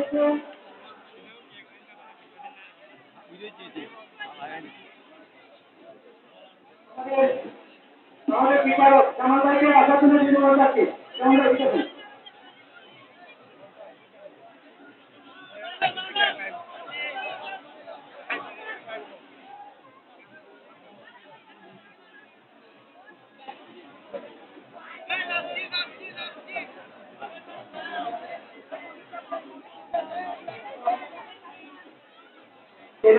চলছে আমাদের আমাদের বিচারক জামাল ভাইকে আসার জন্য ধন্যবাদ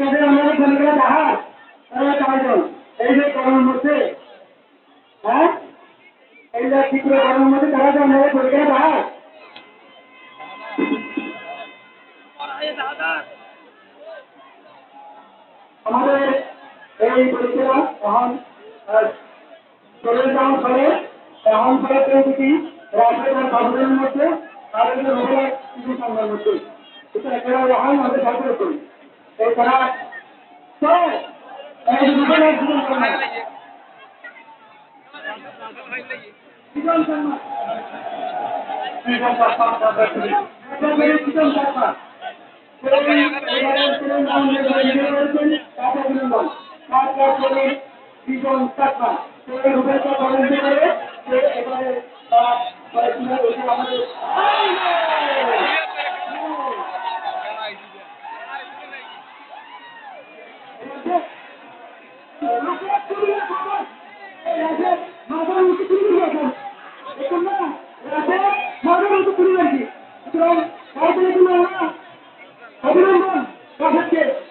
ইতিমধ্যে আমাদের ছেলেগুলো জাহাজ তারা চারজন এই যে গরমের মধ্যে হ্যাঁ? এই যে তীব্র গরমের মধ্যে তারা যে আমাদের ছেলেগুলো জাহাজ আমাদের এই পরীক্ষা এখন আহ, চলে যাওয়ার ফলে এখন ফলে দুটি রাষ্ট্রের বাবুদের মধ্যে আর এই যে রোগের কিছু সংখ্যার মধ্যে এটা একেবারে এখন আমাদের সরকার করি এই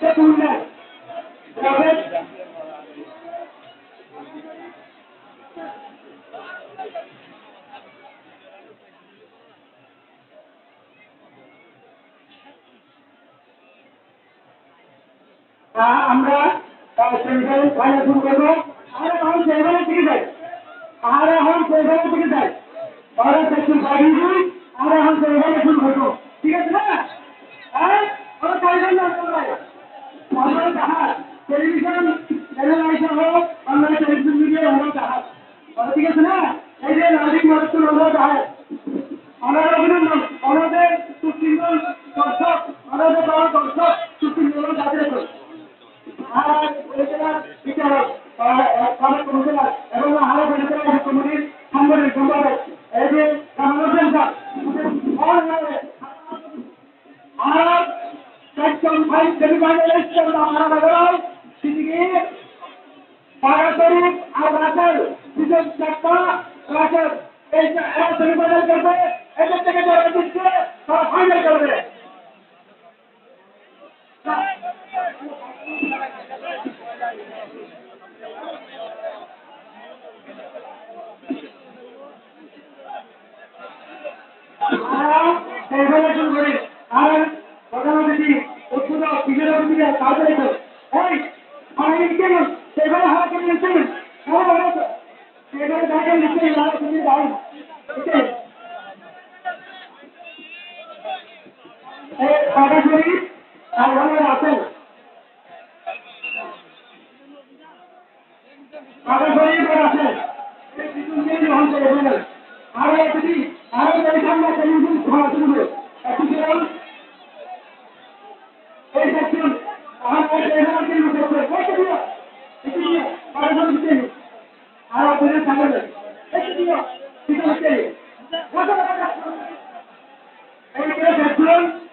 রাজেশকে সে তুললেন রাজেশ আহ, আমরা সেমিফাইনাল ফাইনাল শুরু করব আমরা এখন সেমিফাইনাল থেকে যাই আমরা এখন সেমিফাইনাল থেকে যাই আমরা সেকশন ফাইভ নাগরিক মানুষের আমরা জাহাজ আমরা অভিনন্দন আমাদের সুশৃঙ্খল দর্শক আমাদের বড় দর্শক সুশৃঙ্খল যাদের আর এটার বিচারক আমাদের কমিশনার এবং আরো বেড়ে কমিটির সাংগঠনিক সম্পাদক এই যে রামানুজন স্যার আর সেকশন ফাইভ সেমিফাইনালিস্ট আমরা বাজার সিটিকে পাড়া শরীফ আর রাসেল বিশেষ চারটা রাসেল এই এরা সেমিফাইনাল করবে এদের থেকে যারা দিচ্ছে তারা ফাইনাল করবে আমরা আছেন আছেন এই বিদ্যুৎ নিয়ে গ্রহণ করে ফেলেন আরও অতিথি আরও এই সামনে টেলিভিশন খোলা শুরু করে একটু চলুন এই সেকশন আমার এখানে কিন্তু করবে কত দিও একটু দিও পাকা শরীর দিতে আর অতিথি সামনে একটু দিও ঠিক আছে কত টাকা এই করে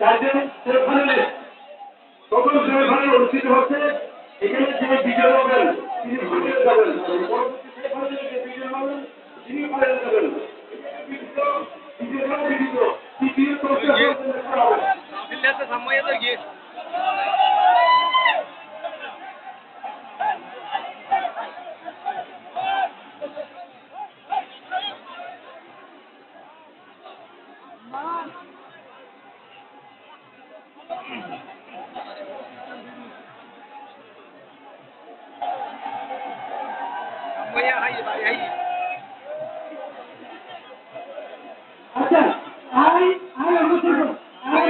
চারজন সেমিফাইনালিস্ট প্রথম সেমিফাইনাল অনুষ্ঠিত হচ্ছে এখানে যে বিজয় হবেন তিনি ফাইনালে যাবেন পরবর্তী সেমিফাইনালে যে বিজয় হবেন তিনি ফাইনালে যাবেন দ্বিতীয় আচ্ছা আই আই অনুষ্ঠিত আই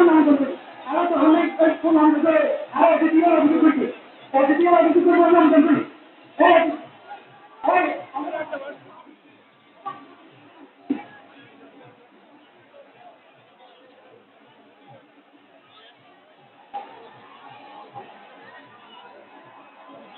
নাম করতে তো অনেক একটু নাম করতে আর দ্বিতীয় অভিযোগ করতে দ্বিতীয় অভিযোগ করে বললাম কিন্তু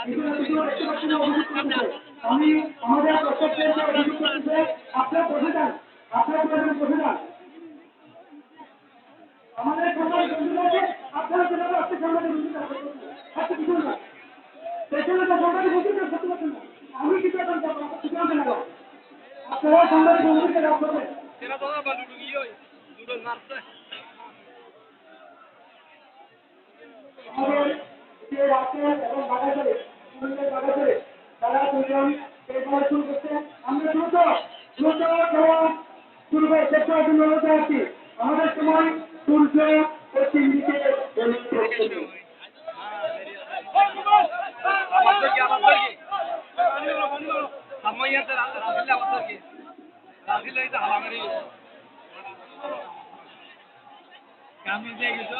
আমি আমাদের প্রত্যেককে অভিযোগ আপনার বসে যান আপনার প্রয়োজন বসে যান আমাদের সবাই বন্ধু আছে আপনারা যেভাবে আপনি সামনে বন্ধু কিছু না পেছনে তো সবাই বন্ধু না সত্যি কথা না আমি কিছু এখন যাব আপনার কিছু হবে না আপনারা সামনে বন্ধুকে রাখ করবেন তেরা তো না বালু গিয়ে দুটো মারছে আমাদের যে রাস্তায় এবং বাগাচরে তারা দুজন এরপরে শুরু করছে। আমরা দ্রুত খেলা শুরু করে জন্য অনুরোধ আছি। আমাদের সময় সূর্য পশ্চিম দিকে কামি দিয়ে গেছো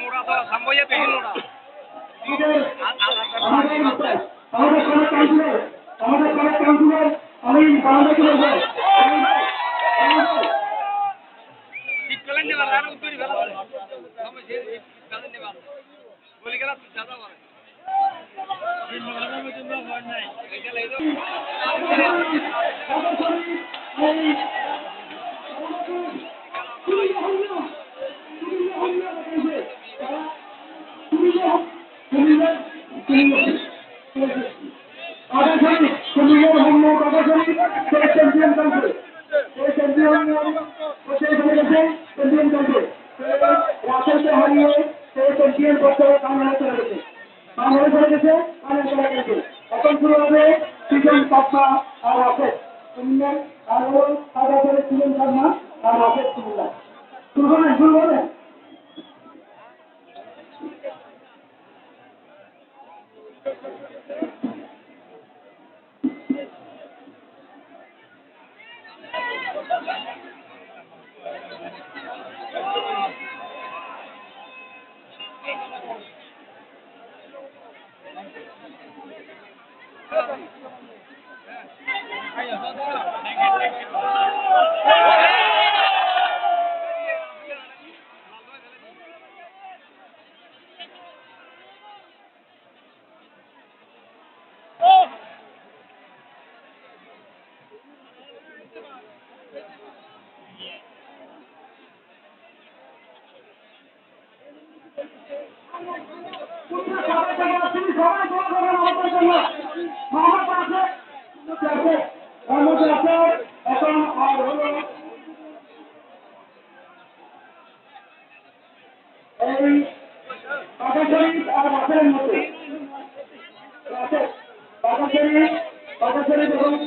মোড়া তো সাময়িক দেখি মোড়া। আমাদের আমাদের কলেজ কাউন্সিলর আমাদের কলেজ কাউন্সিলর আমি বাংলাদেশে বলব ঠিক করেন না রাশেদ কুমিল্লা শুরু করবেন শুরু করবেন সবাই সবাই তুমি সবাই দোয়া করবেন আমাদের জন্য মোহাম্মদ আছে আছে মোহাম্মদ আছে এখন আর বাসের মধ্যে বাগাশরী বাগাশরী এবং বাসের মধ্যে।